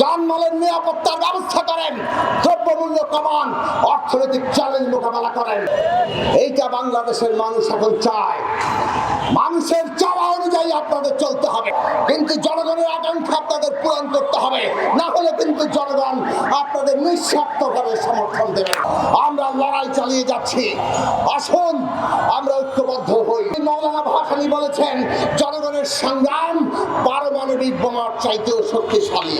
যানমালের নিরাপত্তার ব্যবস্থা করেন। দ্রব্যমূল্য কমান অর্থনৈতিক চ্যালেঞ্জ মোকাবেলা করেন। এইটা বাংলাদেশের মানুষ এখন চায়। মানুষের চাওয়া অনুযায়ী আপনাদের চলতে হবে। কিন্তু জনগণের আকাঙ্ক্ষা আপনাদের পূরণ করতে হবে। না হলে কিন্তু জনগণ আপনাদের নিঃস্বার্থভাবে সমর্থন দেবে। আমরা লড়াই চালিয়ে যাচ্ছি। আসুন, আমরা ঐক্যবদ্ধ হই। মৌলানা ভাসানি বলেছেন, জনগণের সংগ্রাম পারমাণবিক বোমার চাইতেও শক্তিশালী।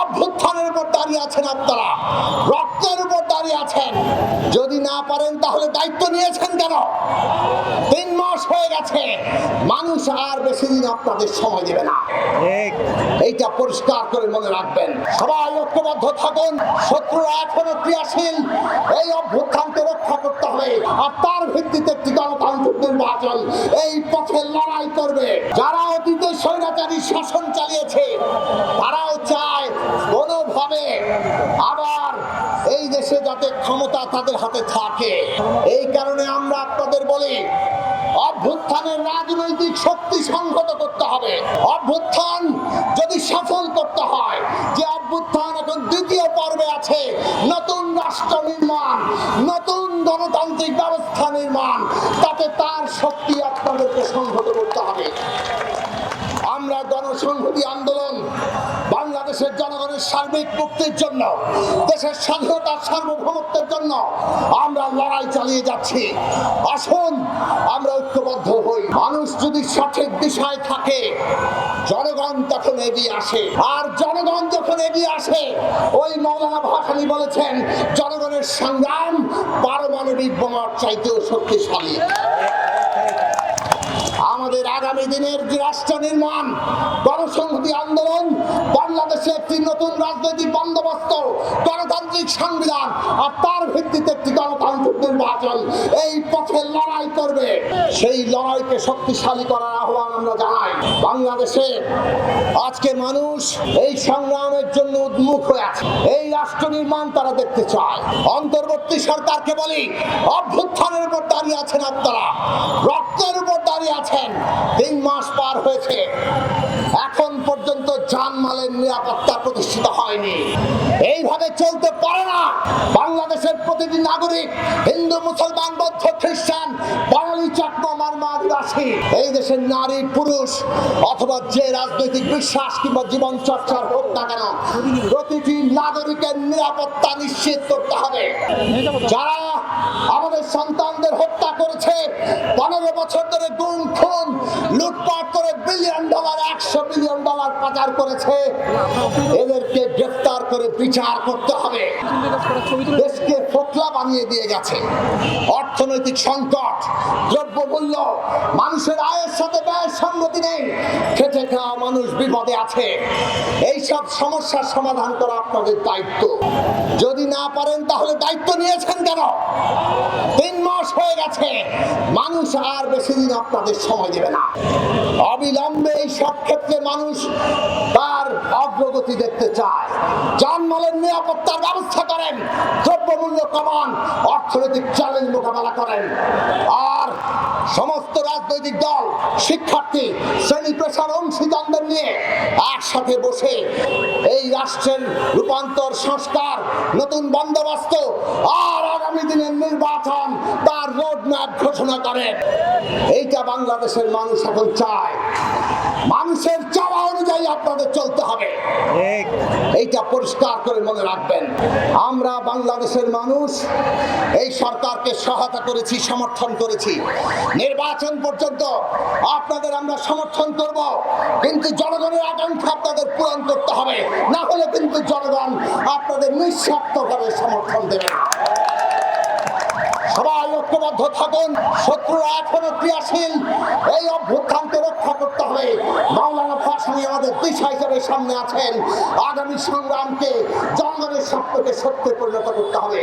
অভ্যুত্থানের উপর দাঁড়িয়ে আছেন আপনারা। রক্তের উপর দাঁড়িয়ে আছেন। যদি না পারেন তাহলে দায়িত্ব নিয়েছেন কেন? তিন মাস হয়ে গেছে। মানুষ আর বেশি দিন আপনাদের সময় দেবে না। এইটা পরিষ্কার করে মনে রাখবেন। সবাই ঐক্যবদ্ধ থাকুন। শত্রুরা এখনও ক্রিয়াশীল। এই অভ্যুত্থানকে রক্ষা করতে হবে। আর তার ভিত্তিতে একটি গণতান্ত্রিক নির্বাচন এই পথে লড়াই করবে। যারা অতীতে স্বৈরাচারী শাসন চালিয়েছে তারাও চায় দেশে যাতে ক্ষমতা তাদের হাতে থাকে। এই কারণে আমরা আপনাদের বলি, অভ্যুত্থানের রাজনৈতিক শক্তি সংহত করতে হবে। অভ্যুত্থান যদি সফল করতে হয়, যে অভ্যুত্থান এখন দ্বিতীয় পর্বে আছে, নতুন রাষ্ট্র নির্মাণ, নতুন গণতান্ত্রিক ব্যবস্থা নির্মাণ, তাতে তার শক্তি আপনাদেরকে সংহত করতে হবে। আমরা গণসংহতি আন্দোলন বাংলাদেশের জনগণের সার্বিক মুক্তির জন্য, দেশের স্বাধীনতার সার্বভৌমত্বের জন্য আমরা লড়াই চালিয়ে যাচ্ছি। আসুন, আমরা ঐক্যবদ্ধ হই। মানুষ যদি সঠিক দিশায় থাকে, জনগণ তখন এগিয়ে আসে। আর জনগণ যখন এগিয়ে আসে, ওই মৌলানা ভাসানি বলেছেন, জনগণের সংগ্রাম পারমাণবিক বোমার চাইতেও শক্তিশালী। আমাদের আগামী দিনের যে রাষ্ট্র নির্মাণ, গণসংহতি আন্দোলন, বাংলাদেশে একটি নতুন রাজনৈতিক বন্দোবস্ত, গণতান্ত্রিক সংবিধান, আর তার ভিত্তিতে একটি গণতান্ত্রিক নির্বাচন, এই পথে লড়াই করবে। সেই লড়াইকে শক্তিশালী করার আহ্বান আমরা জানাই। বাংলাদেশে আজকে মানুষ এই সংগ্রামের জন্য উন্মুখ হয়ে আছে। এই রাষ্ট্র নির্মাণ তারা দেখতে চায়। অন্তর্বর্তী সরকারকে বলি, অভ্যুত্থানের উপর দাঁড়িয়ে আছেন আপনারা। রক্তের উপর দাঁড়িয়ে আছেন। তিন মাস পার হয়েছে। এখন পর্যন্ত জানমালের নিরাপত্তা প্রতিষ্ঠিত হয়নি। এইভাবে চলতে পারে না। বাংলাদেশের প্রতিটি নাগরিক, হিন্দু, মুসলমান, বৌদ্ধ, খ্রিস্টান দেশের নারী, পুরুষ অথবা যে রাজনৈতিক বিশ্বাস কিংবা জীবন চর্চার হোক না কেন, প্রতিটি নাগরিকের নিরাপত্তা নিশ্চিত করতে হবে। যারা আমাদের সন্তানদের হত্যা করেছে, পনেরো বছর ধরে গুম, খুন, লুটপাট করে বিলিয়ন ডলার একশো বিলিয়ন ডলার পাচার করেছে, এদেরকে গ্রেফতার করে বিচার করতে হবে। দেশকে ফোকলা বানিয়ে দিয়ে গেছে। অর্থনৈতিক সংকট, দ্রব্যমূল্য, মানুষের আয়ের সাথে ব্যয়ের সঙ্গতি নেই। খেটে খাওয়া মানুষ বিপদে আছে। এই সব সমস্যার সমাধান করা আপনাদের দায়িত্ব। যদি না পারেন, তাহলে দায়িত্ব নিয়েছেন কেন? তিন মাস হয়ে গেছে। মানুষ আর বেশি দিন আপনাদের সময় দেবে না। অবিলম্বে এই সব ক্ষেত্রে মানুষ তার অগ্রগতি দেখতে চায়। যানমালের নিরাপত্তার ব্যবস্থা করেন, দ্রব্যমূল্য কমান, অর্থনৈতিক চ্যালেঞ্জ মোকাবেলা করেন। আর সমস্ত রাজনৈতিক দল, শিক্ষার্থী, শ্রেণি পেশার অংশীদারদের নিয়ে একসাথে বসে এই রাষ্ট্রের রূপান্তর সংস্কার, নতুন বন্দোবস্ত, আর আগামী দিনের নির্বাচন তার রোড ম্যাপ ঘোষণা করে। এইটা বাংলাদেশের মানুষ এখন চায়। মানুষের চাওয়া অনুযায়ী আপনাদের চলতে হবে। এইটা পরিষ্কার করে মনে রাখবেন। আমরা বাংলাদেশের মানুষ, এই সরকারকে সহায়তা করেছি, সমর্থন করেছি। নির্বাচন পর্যন্ত আপনাদের আমরা সমর্থন করব, কিন্তু জনগণের আকাঙ্ক্ষা আপনাদের পূরণ করতে হবে। না হলে কিন্তু জনগণ আপনাদের নিঃস্বার্থভাবে সমর্থন দেবে সবাই ঐক্যবদ্ধ থাকুন, শত্রুরা এখনও ক্রিয়াশীল, এই অভ্যুত্থানকে রক্ষা করতে আমাদের সামনে আছেন। আগামী সংগ্রামকে জঙ্গলের সত্যকে সত্যে পরিণত করতে হবে।